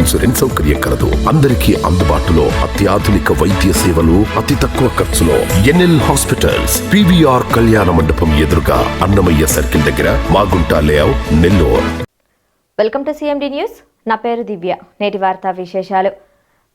Insurance సౌకర్యం కలదు. అందరికీ అందుబాటులో అత్యాధునిక వైద్య సేవలు అతి తక్కువ ఖర్చులో ఎన్ఎల్ హాస్పిటల్స్ పివిఆర్ కళ్యాణ మండపం ఎదురుగా అన్నమయ్య సర్కిల్ దగ్గర Magunta layout Nellore. Welcome to CMD news. నా పేరు దివ్య. నేటి వార్తా విశేషాలు.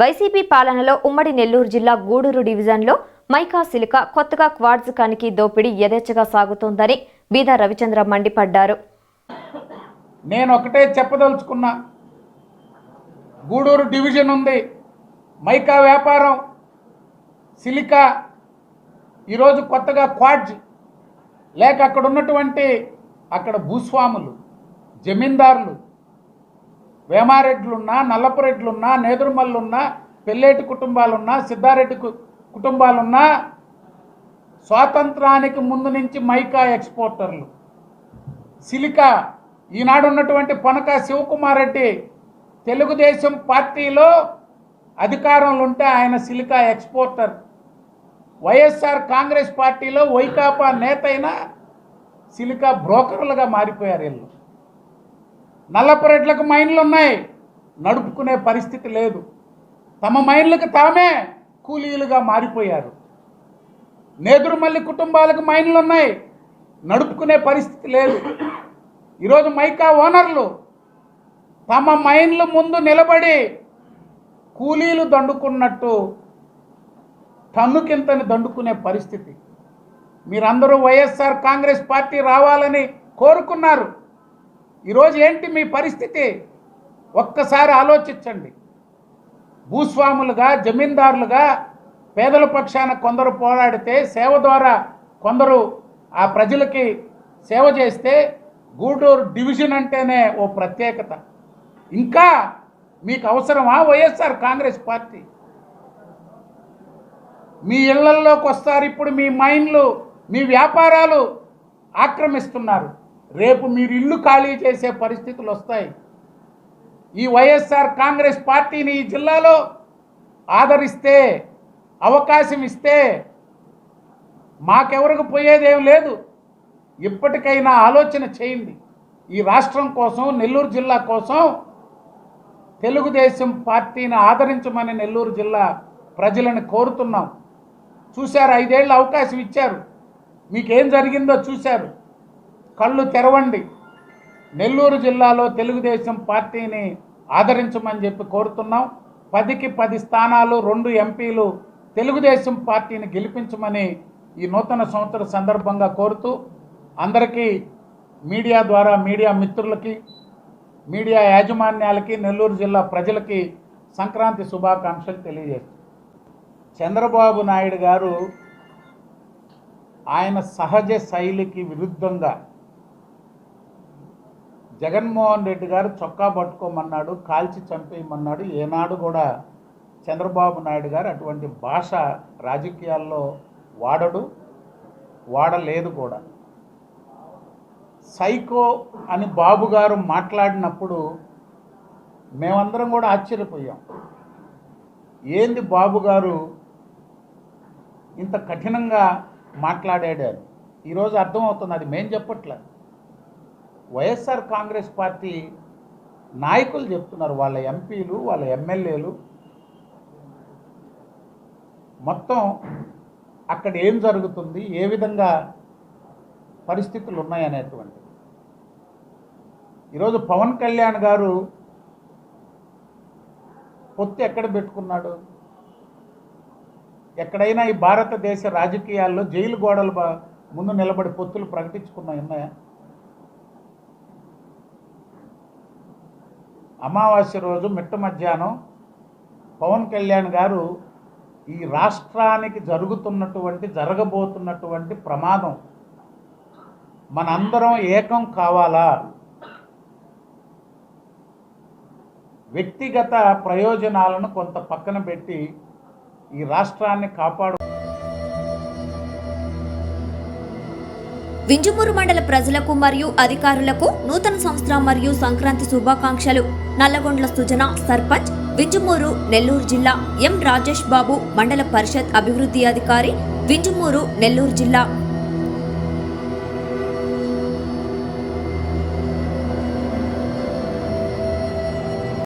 వైసీపీ పాలనలో ఉమ్మడి నెల్లూరు జిల్లా గూడూరు డివిజన్లో మైకా సిలిక కొత్తగా క్వాడ్స్ కానికి దోపిడీ యథేచ్ఛగా సాగుతోందని బీదా రవిచంద్ర మండిపడ్డారు. నేను ఒకటే చెప్పదలుచుకున్నా. గూడూరు డివిజన్ ఉంది. మైకా వ్యాపారం సిలికా ఈరోజు కొత్తగా క్వాడ్జ్ లేక అక్కడ ఉన్నటువంటి అక్కడ భూస్వాములు జమీందారులు వేమారెడ్లున్నా నల్లపురెడ్లున్నా నేదురుమల్లున్నా పెళ్ళేటి కుటుంబాలున్నా సిద్ధారెడ్డి కుటుంబాలున్నా స్వాతంత్రానికి ముందు నుంచి మైకా ఎక్స్పోర్టర్లు. సిలికా ఈనాడు ఉన్నటువంటి పొనక శివకుమార్ రెడ్డి తెలుగుదేశం పార్టీలో అధికారంలో ఉంటే ఆయన సిలికా ఎక్స్పోర్టర్. వైఎస్ఆర్ కాంగ్రెస్ పార్టీలో వైకాపా నేత అయినా సిలికా బ్రోకర్లుగా మారిపోయారు వీళ్ళు. నల్లపురెడ్లకు మైన్లు ఉన్నాయి నడుపుకునే పరిస్థితి లేదు. తమ మైన్లకు తామే కూలీలుగా మారిపోయారు. నేదురుమల్లి కుటుంబాలకు మైన్లు ఉన్నాయి నడుపుకునే పరిస్థితి లేదు. ఈరోజు మైకా ఓనర్లు తమ మైండ్లు ముందు నిలబడి కూలీలు దండుకున్నట్టు టన్నుకింతని దండుకునే పరిస్థితి. మీరందరూ వైఎస్ఆర్ కాంగ్రెస్ పార్టీ రావాలని కోరుకున్నారు. ఈరోజు ఏంటి మీ పరిస్థితి? ఒక్కసారి ఆలోచించండి. భూస్వాములుగా జమీందారులుగా పేదల పక్షాన కొందరు పోరాడితే సేవ ద్వారా కొందరు ఆ ప్రజలకి సేవ చేస్తే గూడూరు డివిజన్ అంటేనే ఓ ప్రత్యేకత. ఇంకా మీకు అవసరమా వైఎస్ఆర్ కాంగ్రెస్ పార్టీ? మీ ఇళ్ళల్లోకి వస్తారు ఇప్పుడు మీ మైండ్లు మీ వ్యాపారాలు ఆక్రమిస్తున్నారు. రేపు మీరు ఇల్లు ఖాళీ చేసే పరిస్థితులు వస్తాయి. ఈ వైఎస్ఆర్ కాంగ్రెస్ పార్టీని ఈ జిల్లాలో ఆదరిస్తే అవకాశం ఇస్తే మాకెవరికి పోయేదేం లేదు. ఇప్పటికైనా ఆలోచన చేయండి. ఈ రాష్ట్రం కోసం నెల్లూరు జిల్లా కోసం తెలుగుదేశం పార్టీని ఆదరించమని నెల్లూరు జిల్లా ప్రజలను కోరుతున్నాం. చూశారు ఐదేళ్ళు అవకాశం ఇచ్చారు. మీకేం జరిగిందో చూశారు. కళ్ళు తెరవండి. నెల్లూరు జిల్లాలో తెలుగుదేశం పార్టీని ఆదరించమని చెప్పి కోరుతున్నాం. పదికి పది స్థానాలు రెండు ఎంపీలు తెలుగుదేశం పార్టీని గెలిపించమని ఈ నూతన సంవత్సర సందర్భంగా కోరుతూ అందరికీ మీడియా ద్వారా మీడియా మిత్రులకి మీడియా యాజమాన్యాలకి నెల్లూరు జిల్లా ప్రజలకి సంక్రాంతి శుభాకాంక్షలు తెలియజేస్తాం. చంద్రబాబు నాయుడు గారు ఆయన సహజ శైలికి విరుద్ధంగా జగన్మోహన్ రెడ్డి గారు చొక్కా పట్టుకోమన్నాడు కాల్చి చంపేయమన్నాడు. ఏనాడు కూడా చంద్రబాబు నాయుడు గారు అటువంటి భాష రాజకీయాల్లో వాడడు వాడలేదు కూడా. సైకో అని బాబు గారు మాట్లాడినప్పుడు మేమందరం కూడా ఆశ్చర్యపోయాం. ఏంది బాబు గారు ఇంత కఠినంగా మాట్లాడాడు? ఈరోజు అర్థమవుతుంది అది మేం చెప్పట్లే. వైఎస్ఆర్ కాంగ్రెస్ పార్టీ నాయకులు చెప్తున్నారు వాళ్ళ ఎంపీలు వాళ్ళ ఎమ్మెల్యేలు. మొత్తం అక్కడ ఏం జరుగుతుంది? ఏ విధంగా పరిస్థితులు ఉన్నాయనేటువంటి ఈరోజు పవన్ కళ్యాణ్ గారు పొత్తు ఎక్కడ పెట్టుకున్నాడు? ఎక్కడైనా ఈ భారతదేశ రాజకీయాల్లో జైలు గోడలు ముందు నిలబడి పొత్తులు ప్రకటించుకున్నాయి ఉన్నాయా? అమావాస్య రోజు మిట్ట మధ్యాహ్నం పవన్ కళ్యాణ్ గారు ఈ రాష్ట్రానికి జరుగుతున్నటువంటి జరగబోతున్నటువంటి ప్రమాదం మనందరం ఏకం కావాలా? వ్యక్తిగత ప్రయోజనాలను కొంత పక్కన పెట్టి ఈ రాష్ట్రాన్ని కాపాడు వింజమూరు మండల ప్రజలకు మరియు అధికారులకు నూతన సంవత్సరం మరియు సంక్రాంతి శుభాకాంక్షలు. నల్లగొండ్ల సుజన సర్పంచ్ వింజమూరు నెల్లూరు జిల్లా ఎం రాజేష్ బాబు మండల పరిషత్ అభివృద్ధి అధికారి వింజమూరు నెల్లూరు జిల్లా